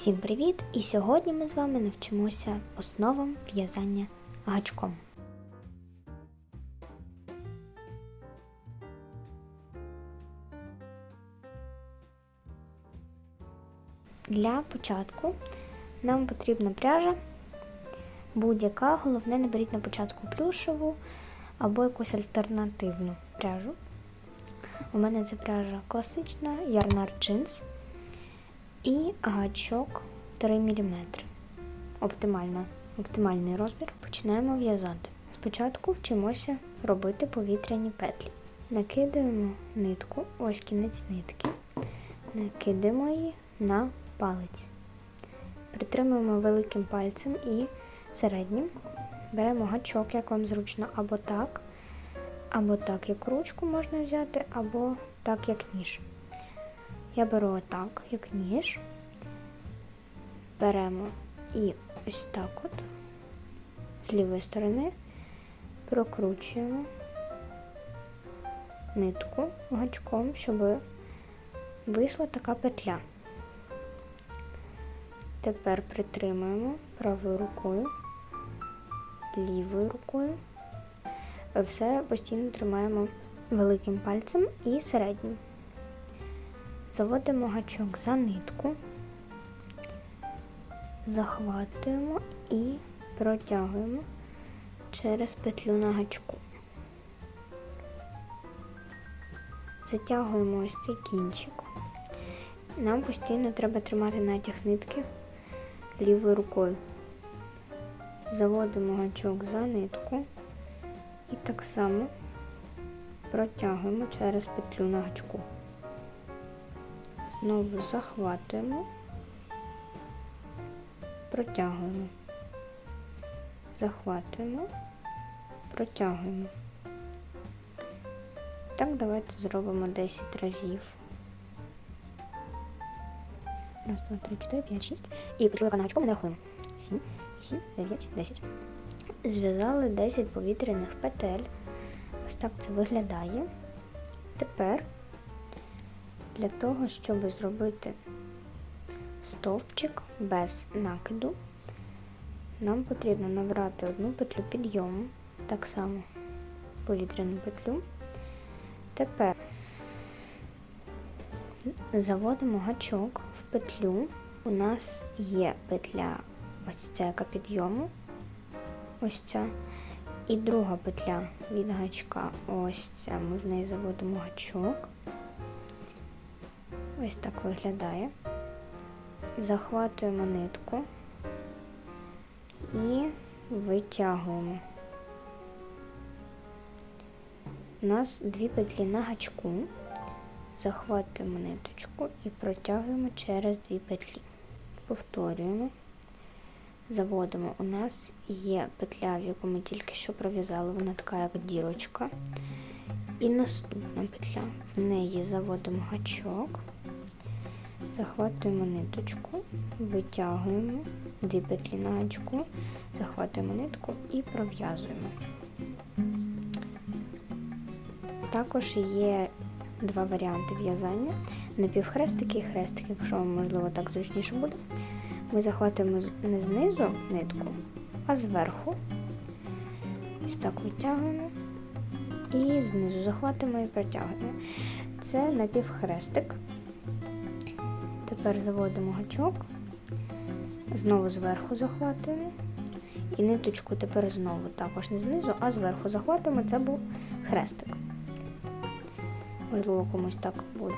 Всім привіт! І сьогодні ми з вами навчимося основам в'язання гачком. Для початку нам потрібна пряжа будь-яка, головне не беріть на початку плюшеву або якусь альтернативну пряжу. У мене це пряжа класична, ярнар джинс і гачок 3 мм. Оптимально, оптимальний розмір. Починаємо в'язати. Спочатку вчимося робити повітряні петлі. Накидаємо нитку, ось кінець нитки, накидаємо її на палець. Притримуємо великим пальцем і середнім. Беремо гачок, як вам зручно, або так, або так, як ручку можна взяти, або так, як ніж. Я беру отак, як ніж. Беремо і ось так от з лівої сторони прокручуємо нитку гачком, щоб вийшла така петля. Тепер притримуємо правою рукою, лівою рукою. Все постійно тримаємо великим пальцем і середнім. Заводимо гачок за нитку, захватуємо і протягуємо через петлю на гачку. Затягуємо ось цей кінчик. Нам постійно треба тримати натяг нитки лівою рукою. Заводимо гачок за нитку і так само протягуємо через петлю на гачку. Знову захватуємо, протягуємо, захватуємо, протягуємо. Так, давайте зробимо 10 разів. Раз, два, три, чотири, п'ять, шість. І гачку ми не рахуємо. Сім, вісім, дев'ять, десять. Зв'язали 10 повітряних петель. Ось так це виглядає. Тепер для того, щоб зробити стовпчик без накиду, нам потрібно набрати одну петлю підйому, так само повітряну петлю. Тепер заводимо гачок в петлю. У нас є петля ось ця яка підйому, ось ця. І друга петля від гачка, ось ця, ми в неї заводимо гачок. Ось так виглядає. Захватуємо нитку і витягуємо. У нас дві петлі на гачку. Захватуємо ниточку і протягуємо через дві петлі. Повторюємо. Заводимо. У нас є петля, в яку ми тільки що пров'язали, вона така як дірочка. І наступна петля. В неї заводимо гачок, захватуємо ниточку, витягуємо дві петлі на гачку, захватуємо нитку і пров'язуємо. Також є два варіанти в'язання: напівхрестики і хрестики, якщо вам, можливо, так зручніше буде. Ми захватуємо не знизу нитку, а зверху. Ось так витягуємо. І знизу захватуємо і протягуємо. Це напівхрестик. Тепер заводимо гачок, знову зверху захватуємо. І ниточку тепер знову також не знизу, а зверху захватуємо. Це був хрестик. Можливо, комусь так буде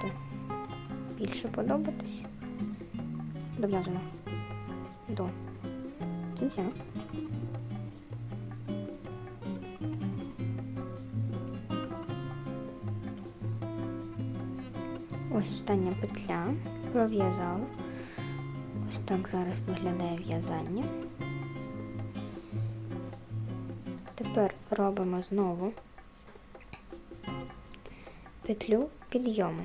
більше подобатись. Дов'язуємо до кінця. Ось остання петля, пров'язала. Ось так зараз виглядає в'язання. Тепер робимо знову петлю підйому.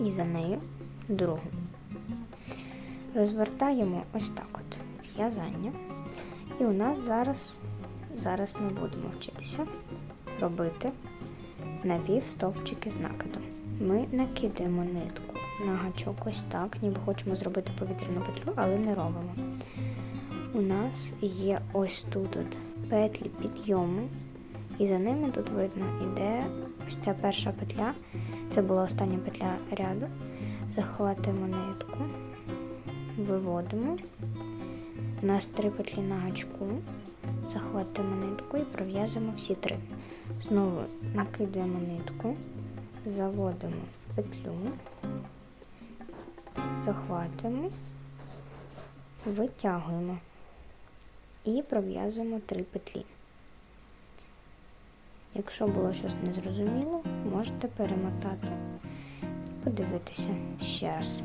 І за нею другу. Розвертаємо ось так от в'язання. І у нас зараз, зараз ми будемо вчитися робити напівстовпчики з накидом. ми накидаємо нитку на гачок ось так, ніби хочемо зробити повітряну петлю, але не робимо. У нас є ось тут от петлі підйому, і за ними тут видно іде ось ця перша петля. Це була остання петля ряду. Захватуємо нитку, виводимо. У нас три петлі на гачку. Захватуємо нитку і пров'язуємо всі три. Знову накидуємо нитку, заводимо в петлю, захватуємо, витягуємо і пров'язуємо три петлі. Якщо було щось незрозуміло, можете перемотати і подивитися ще раз.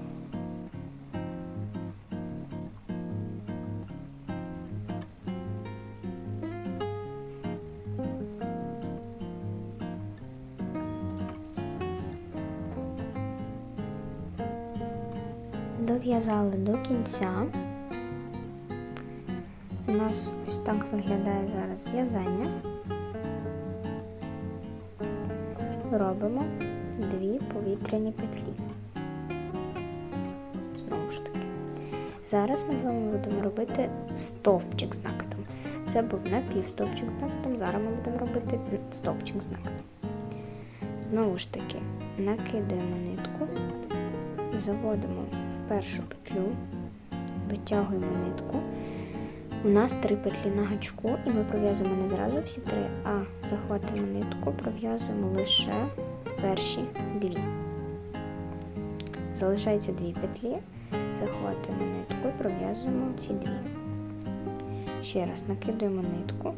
Дов'язали до кінця. У нас ось так виглядає зараз в'язання. Робимо дві повітряні петлі. Знову ж таки. Зараз ми з вами будемо робити стовпчик з накидом. Це був напівстовпчик з накидом, зараз ми будемо робити стовпчик з накидом. Знову ж таки, накидаємо нитку, заводимо першу петлю, витягуємо нитку. У нас три петлі на гачку, і ми пров'язуємо не зразу всі три, а захватуємо нитку, пров'язуємо лише перші дві. Залишається дві петлі, захватуємо нитку і пров'язуємо ці дві. Ще раз накидуємо нитку,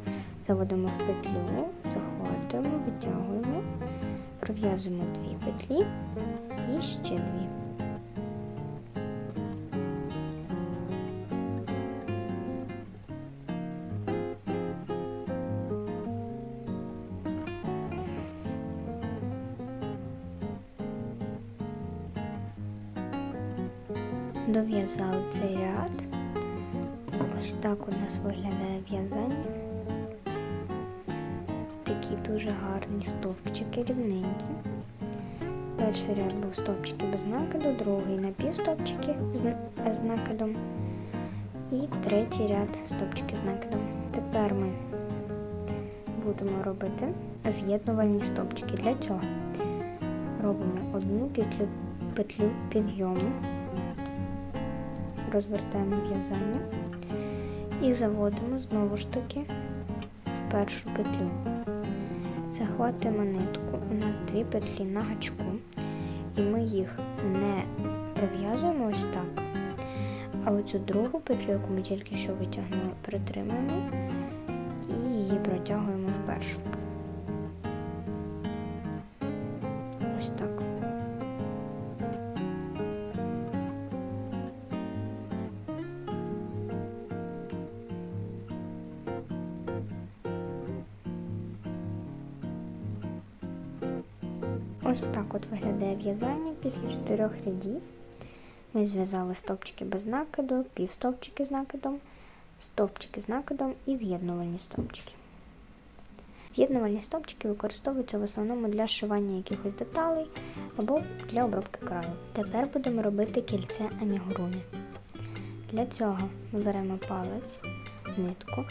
заводимо в петлю, захватуємо, витягуємо, пров'язуємо дві петлі і ще дві. Дов'язали цей ряд. Ось так у нас виглядає в'язання. Такі дуже гарні стовпчики рівненькі. Перший ряд був стовпчики без накиду, другий напівстовпчики з накидом. І третій ряд стовпчики з накидом. Тепер ми будемо робити з'єднувальні стовпчики. Для цього робимо одну петлю, петлю підйому розвертаємо в'язання і заводимо знову ж таки в першу петлю. Захватуємо нитку, у нас дві петлі на гачку, і ми їх не пров'язуємо ось так, а оцю другу петлю, яку ми тільки що витягнули, притримуємо і її протягуємо в першу. Ось так от виглядає в'язання після чотирьох рядів. Ми зв'язали стовпчики без накиду, півстовпчики з накидом, стовпчики з накидом і з'єднувальні стовпчики. З'єднувальні стовпчики використовуються в основному для шивання якихось деталей або для обробки краю. Тепер будемо робити кільце амігуруми. Для цього ми беремо палець, нитку,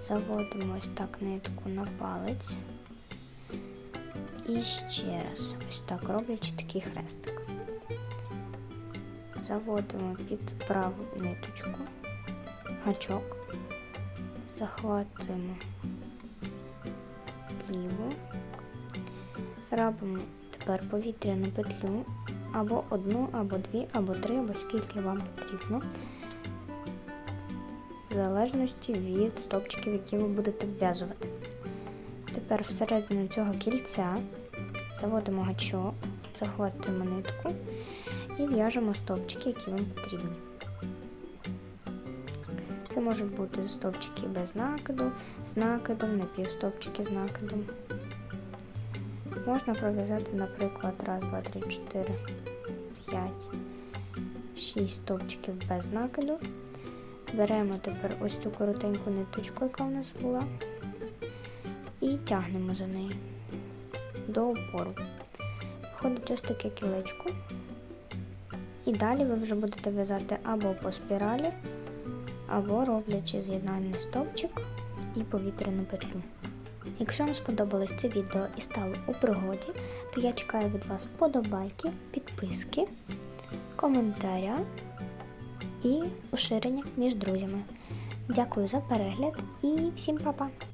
заводимо ось так нитку на палець. І ще раз, ось так роблячи такий хрестик. Заводимо під праву ниточку, гачок, захватуємо ліву, робимо тепер повітряну петлю. Або одну, або дві, або три, або скільки вам потрібно, в залежності від стопчиків, які ви будете вв'язувати. Тепер всередину цього кільця заводимо гачок, захватуємо нитку і в'яжемо стовпчики, які вам потрібні. Це можуть бути стовпчики без накиду, з накидом, напівстовпчики з накидом. Можна пров'язати, наприклад, раз, два, три, чотири, п'ять, шість стовпчиків без накиду. Беремо тепер ось цю коротеньку ниточку, яка в нас була тягнемо за неї до опору. виходить ось таке кілечко. І далі ви вже будете в'язати або по спіралі, або роблячи з'єднальний стовпчик і повітряну петлю. Якщо вам сподобалось це відео і стало у пригоді, то я чекаю від вас вподобайки, підписки, коментаря і поширення між друзями. Дякую за перегляд і всім па-па!